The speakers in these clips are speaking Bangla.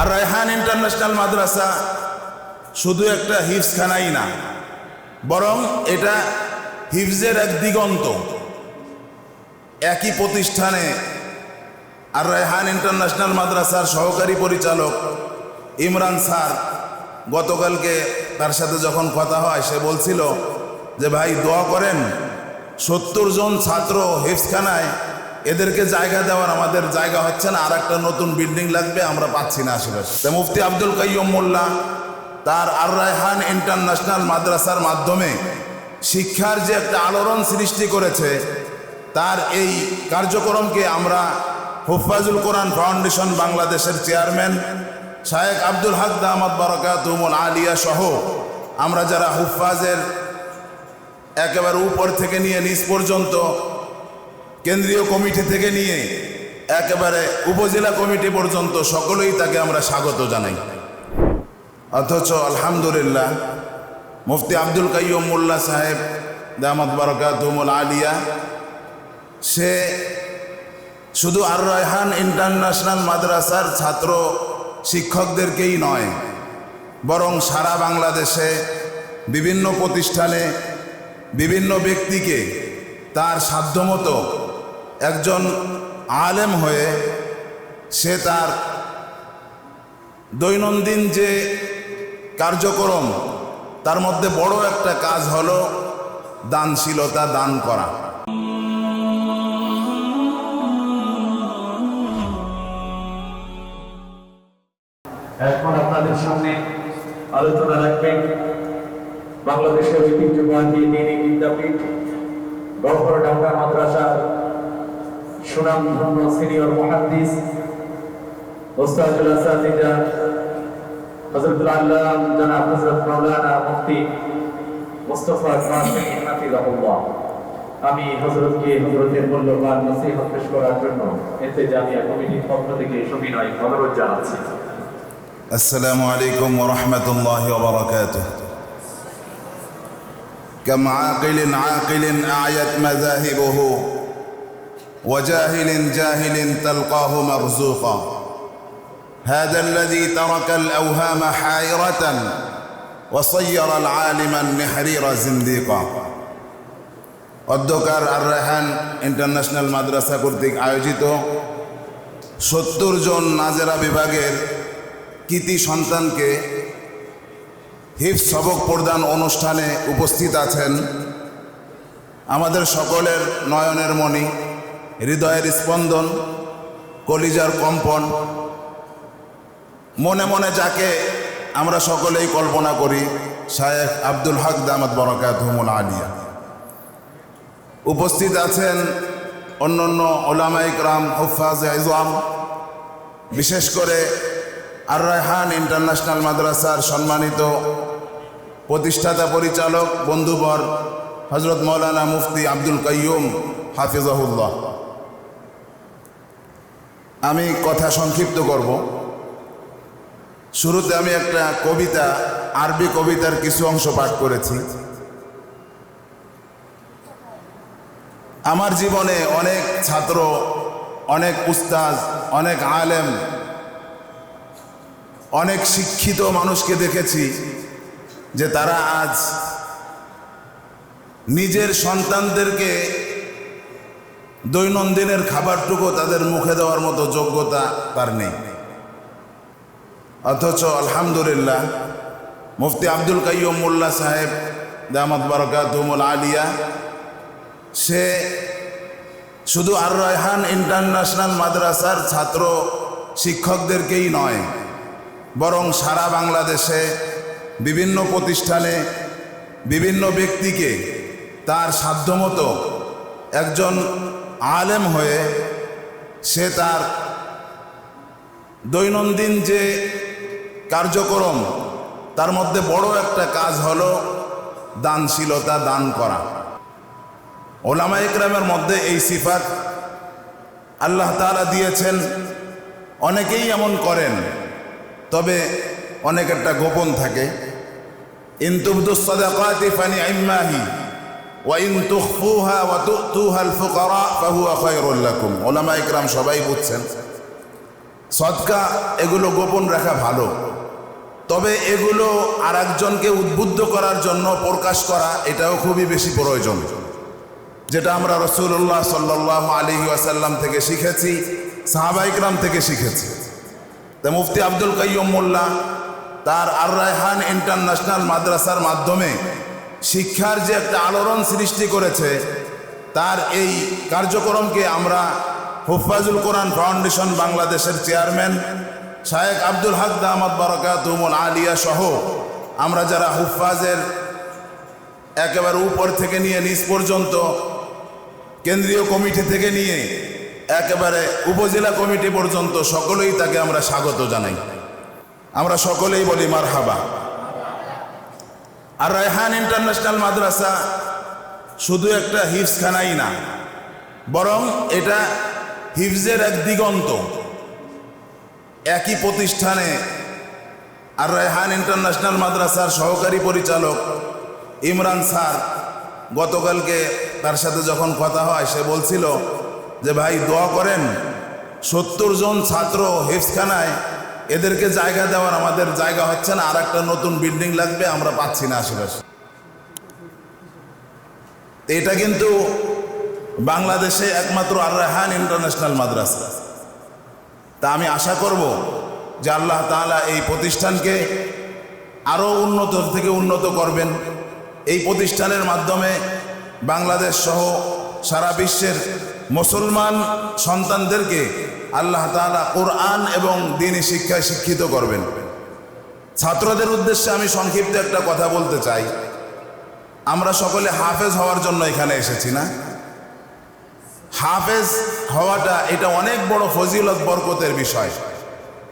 আর রায়হান ইন্টারন্যাশনাল মাদ্রাসা শুধু একটা হিফসখানাই না, বরং এটা হিফজের এক দিগন্ত। একই প্রতিষ্ঠানে আর রায়হান ইন্টারন্যাশনাল মাদ্রাসার সহকারী পরিচালক ইমরান স্যার গতকালকে তার সাথে যখন কথা হয়, সে বলছিল যে, ভাই, দোয়া করেন, সত্তর জন ছাত্র হিফসখানায় এদেরকে জায়গা দেওয়ার আমাদের জায়গা হচ্ছে না আর একটা নতুন বিল্ডিং লাগবে, আমরা পাচ্ছি না আশেপাশে মুফতি আব্দুল কাইয়ম মোল্লা তার আর রায়হান ইন্টারন্যাশনাল মাদ্রাসার মাধ্যমে শিক্ষার যে একটা আলোড়ন সৃষ্টি করেছে, তার এই কার্যক্রমকে আমরা হুফাজুল কোরআন ফাউন্ডেশন বাংলাদেশের চেয়ারম্যান শায়েক আব্দুল হক দাহমদ বরকাতুমুল আলিয়া সহ আমরা যারা হুফাজের একেবারে উপর থেকে নিয়ে নিচ পর্যন্ত কেন্দ্রীয় কমিটি থেকে নিয়ে একেবারে উপজেলা কমিটি পর্যন্ত সকলেই তাকে আমরা স্বাগত জানাই। অথচ আলহামদুলিল্লাহ, মুফতি আব্দুল কাইয়ুম মোল্লা সাহেব, দামাত বারকাতুমুল আলিয়া, সে শুধু আর রায়হান ইন্টারন্যাশনাল মাদ্রাসার ছাত্র শিক্ষকদেরকেই নয়, বরং সারা বাংলাদেশে বিভিন্ন প্রতিষ্ঠানে বিভিন্ন ব্যক্তিকে তার সাধ্যমতো একজন আলেম হয়ে সে তার দৈনন্দিন যে কার্যক্রম, তার মধ্যে বড় একটা কাজ হলো দানশীলতা দান করা। এখন আপনাদের সামনে আলোচনা রাখবেন। বাংলাদেশের ঐতিহ্যবাহী দিনী বিদ্যাপীঠ গহরডাঙ্গা মাদ্রাসার সুনামধন্য সিনিয়র মহাদ্দিস ওস্তাদুল আসাদিজা হজরতুল আল্লাহ জনাব হজরত মাওলানা মুফতি মুস্তফা কাসিম হাফিজাহুল্লাহ আমি হজরতকে হজরতের মূল্যবান নসিহত পেশ করার জন্য এতে জামিয়া কমিটির পক্ষ থেকে সবিনয় অনুরোধ জানাচ্ছি السلام عليكم ورحمة الله وبركاته كم عاقل عاقل أعيت مذاهبه وجاهل جاهل تلقاه مرزوقا هذا الذي ترك الأوهام حائرة وصير العالم النحرير زنديقا অধ্যকার আর রেহান ইন্টারন্যাশনাল মাদ্রাসা কর্তৃক আয়োজিত সত্তর জন নাজেরা বিভাগের কৃতি সন্তানকে হিফ সবক প্রদান অনুষ্ঠানে উপস্থিত আছেন আমাদের সকলের নয়নের মণি হৃদয়ের স্পন্দন, কলিজার কম্পন। মনে মনে যাকে আমরা সকলেই কল্পনা করি, শায়েখ আব্দুল হক দামাত বরকাত হুমুল আলিয়া। উপস্থিত আছেন অন্যান্য ওলামাইক রাম হুফাজ ইজম বিশেষ করে আর রায়হান ইন্টারন্যাশনাল মাদ্রাসার সম্মানিত প্রতিষ্ঠাতা পরিচালক, বন্ধুবর হজরত মৌলানা মুফতি আব্দুল কাইয়ুম হাফিজাহুল্লাহ। আমি কথা সংক্ষিপ্ত করব। শুরুতে আমি একটা কবিতা, আরবি কবিতার কিছু অংশ পাঠ করেছি। আমার জীবনে অনেক ছাত্র, অনেক উস্তাজ অনেক আলেম, অনেক শিক্ষিত মানুষকে দেখেছি যে তারা আজ নিজের সন্তানদেরকে দৈনন্দিনের খাবারটুকু তাদের মুখে দেওয়ার মতো যোগ্যতা তার নেই। অথচ আলহামদুলিল্লাহ, মুফতি আব্দুল কাইয়ুম মোল্লা সাহেব, দামাত বারকাতুমুল আলিয়া, সে শুধু আর রায়হান ইন্টারন্যাশনাল মাদ্রাসার ছাত্র শিক্ষকদেরকেই নয়, বরং সারা বাংলাদেশে বিভিন্ন প্রতিষ্ঠানে বিভিন্ন ব্যক্তিকে তার সাধ্যমতো একজন আলেম হয়ে সে তার দৈনন্দিন যে কার্যক্রম, তার মধ্যে বড় একটা কাজ হলো দানশীলতা দান করা। ওলামা ইকরামের মধ্যে এই সিফাত আল্লাহ তাআলা দিয়েছেন। অনেকেই এমন করেন, তবে অনেক একটা গোপন থাকে। ইন্তুবদুসাদাকাতি ফানি আইম্মাহি ওয়া ইন তুখফুহা ওয়া তুতুহা আল ফুকারা ফাহুয়া খায়রুল লাকুম। ওলামা সবাই বুঝছেন। সৎকা এগুলো গোপন রাখা ভালো। তবে এগুলো আর একজনকে উদ্বুদ্ধ করার জন্য প্রকাশ করা, এটাও খুবই বেশি প্রয়োজন। যেটা আমরা রসুল্লাহ সাল্লাহ আলী ওয়াসাল্লাম থেকে শিখেছি সাহাবাইকরাম থেকে শিখেছি। তা মুফতি আব্দুল কাইয়ুম মোল্লা তার আর রায়হান ইন্টারন্যাশনাল মাদ্রাসার মাধ্যমে শিক্ষার যে একটা আলোড়ন সৃষ্টি করেছে, তার এই কার্যক্রমকে আমরা হুফাজুল কোরআন ফাউন্ডেশন বাংলাদেশের চেয়ারম্যান শায়েক আব্দুল হক দাহমদ বরকাতুমুল আলিয়া সহ আমরা যারা হুফাজের একেবারে উপর থেকে নিয়ে নিচ পর্যন্ত, কেন্দ্রীয় কমিটি থেকে নিয়ে একেবারে উপজেলা কমিটি পর্যন্ত সকলেই তাকে আমরা স্বাগত জানাই। আমরা সকলেই বলি মার হাবা আর রায়হান ইন্টারন্যাশনাল মাদ্রাসা শুধু একটা হিফসখানাই না, বরং এটা হিফজের এক দিগন্ত। একই প্রতিষ্ঠানে আর রায়হান ইন্টারন্যাশনাল মাদ্রাসার সহকারী পরিচালক ইমরান স্যার গতকালকে তার সাথে যখন কথা হয়, সে বলছিল যে, ভাই, দোয়া করেন, সত্তর জন ছাত্র হেফসখানায় এদেরকে জায়গা দেওয়ার আমাদের জায়গা হচ্ছে না আর একটা নতুন বিল্ডিং লাগবে, আমরা পাচ্ছি না আশেপাশে। এটা কিন্তু বাংলাদেশে একমাত্র আর রাহান ইন্টারন্যাশনাল মাদ্রাসা। তা আমি আশা করব যে আল্লাহ তালা এই প্রতিষ্ঠানকে আরও উন্নত থেকে উন্নত করবেন। এই প্রতিষ্ঠানের মাধ্যমে বাংলাদেশ সহ সারা বিশ্বের মুসলমান সন্তানদেরকে আল্লাহ তাআলা কোরআন এবং দিনী শিক্ষায় শিক্ষিত করবেন। ছাত্রদের উদ্দেশ্যে আমি সংক্ষিপ্ত একটা কথা বলতে চাই। আমরা সকলে হাফেজ হওয়ার জন্য এখানে এসেছি না? হাফেজ হওয়াটা এটা অনেক বড় ফজিলত, বরকতের বিষয়।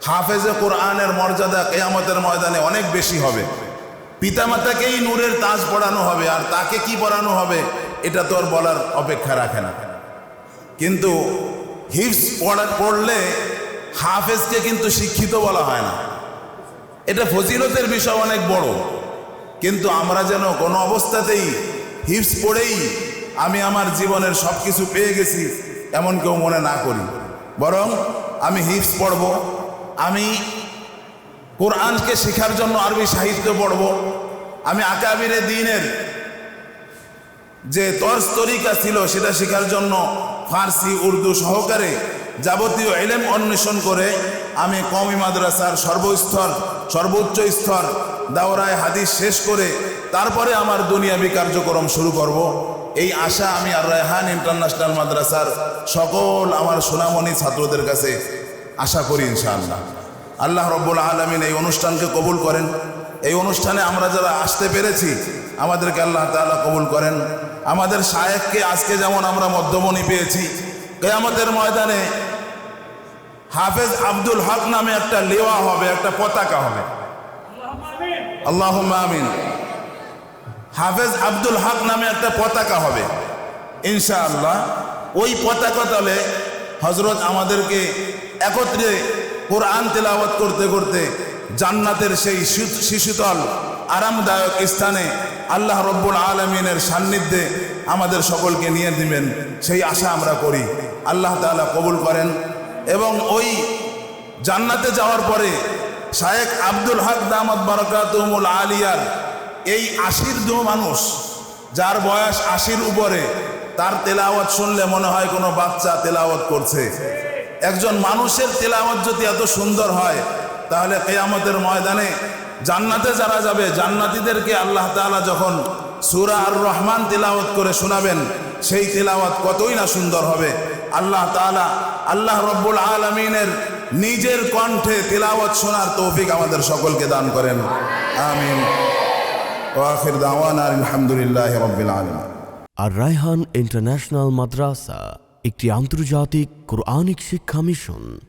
হাফেজে কোরআনের মর্যাদা কেয়ামতের ময়দানে অনেক বেশি হবে। পিতামাতাকেই নূরের তাজ পড়ানো হবে, আর তাকে কি পড়ানো হবে, এটা তো আর বলার অপেক্ষা রাখে না। কিন্তু হিফস পড়া, পড়লে হাফেজকে কিন্তু শিক্ষিত বলা হয় না। এটা ফজিলতের বিষয় অনেক বড়। কিন্তু আমরা যেন কোনো অবস্থাতেই হিপস পড়েই আমি আমার জীবনের সব কিছু পেয়ে গেছি এমন কেউ মনে না করি। বরং আমি হিপস পড়ব, আমি কোরআনকে শেখার জন্য আরবি সাহিত্য পড়ব, আমি আকাবিরে দিনের যে তর্স তরিকা ছিল সেটা শেখার জন্য ফার্সি, উর্দু সহকারে যাবতীয় এলেম অন্বেষণ করে আমি কমি মাদ্রাসার সর্বস্তর, সর্বোচ্চ স্তর দাওরায় হাদিস শেষ করে তারপরে আমার দুনিয়াবি কার্যক্রম শুরু করব। এই আশা আমি আর রায়হান ইন্টারন্যাশনাল মাদ্রাসার সকল আমার সোনামণি ছাত্রদের কাছে আশা করি ইনশাআল্লাহ। আল্লাহ রব্বুল আলমিন এই অনুষ্ঠানকে কবুল করেন। এই অনুষ্ঠানে আমরা যারা আসতে পেরেছি, আমাদেরকে আল্লাহ তাআলা কবুল করেন। আমাদের শায়েককে আজকে যেমন আমরা মধ্যমণি পেয়েছি, কেয়ামতের ময়দানে হাফেজ আব্দুল হক নামে একটা লেওয়া হবে, একটা পতাকা হবে। আল্লাহ আমিন। হাফেজ আব্দুল হক নামে একটা পতাকা হবে, ইনশাআল্লাহ। ওই পতাকা তলে হজরত আমাদেরকে একত্রে কোরআন তেলাওয়াত করতে করতে জান্নাতের সেই শিশুতল আরামদায়ক স্থানে আল্লাহ রব্বুল আলমিনের সান্নিধ্যে আমাদের সকলকে নিয়ে দিবেন। সেই আশা আমরা করি। আল্লাহ তাআলা কবুল করেন এবং ওই জান্নাতে যাওয়ার পরে শায়েক আব্দুল হক দামদ বারকাতুমুল আলিয়ার এই আশির দু মানুষ, যার বয়স আশির উপরে, তার তেলাওয়াত শুনলে মনে হয় কোনো বাচ্চা তেলাওয়াত করছে। একজন মানুষের তেলাওয়াত যদি এত সুন্দর হয়, তাহলে কেয়ামতের ময়দানে জান্নাতে যারা যাবে, জান্নাতীদেরকে আল্লাহ তাআলা যখন সূরা আর রহমান তেলাওয়াত করে শোনাবেন, সেই তেলাওয়াত কতই না সুন্দর হবে। আল্লাহ তাআলা আল্লাহ রব্বুল আলমিনের নিজের কণ্ঠে তেলাওয়াত শোনার তৌফিক আমাদের সকলকে দান করেন। আমিন। আর রায়হান ইন্টারন্যাশনাল মাদ্রাসা, একটি আন্তর্জাতিক কোরআনিক শিক্ষা মিশন।